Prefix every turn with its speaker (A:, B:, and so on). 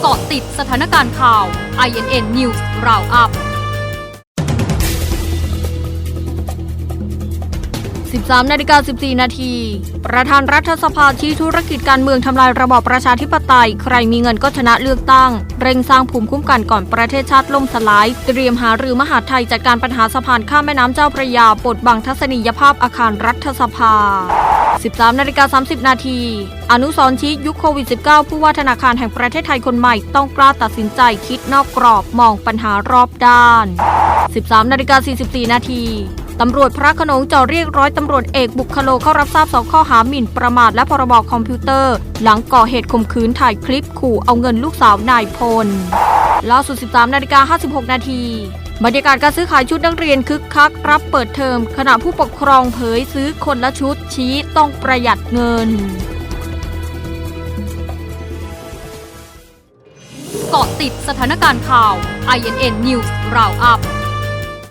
A: เกาะติดสถานการณ์ข่าว INN News Roundup 13นาฬิกา14 นาที ประธานรัฐสภาชี้ธุรกิจการเมืองทำลายระบอบประชาธิปไตย ใครมีเงินก็ชนะเลือกตั้ง เร่งสร้างภูมิคุ้มกันก่อนประเทศชาติล่มสลาย เตรียมหารือมหาไทยจัดการปัญหาสะพานข้ามแม่น้ำเจ้าพระยาปลดบังทัศนียภาพอาคารรัฐสภา 13นาฬิกา30 นาที อนุสรชี้ยุคโควิด -19 ผู้ว่าธนาคารแห่งประเทศไทยคนใหม่ต้องกล้าตัดสินใจคิดนอกกรอบมองปัญหารอบด้าน 13นาฬิกา44 นาทีตำรวจพระโขนงจ่อเรียกร้อยตำรวจเอกบุคโลเข้ารับทราบสองข้อหาหมิ่นประมาทและพรบคอมพิวเตอร์ หลังก่อเหตุข่มขืนถ่ายคลิปขู่เอาเงินลูกสาวนายพลล่าสุด 13นาฬิกา56 นาที บรรยากาศการซื้อขายชุดนักเรียนคึกคักรับเปิดเทอมขณะผู้ปกครองเผยซื้อคนละชุดชี้ต้องประหยัดเงิน เกาะติดสถานการณ์ข่าว INN News Roundup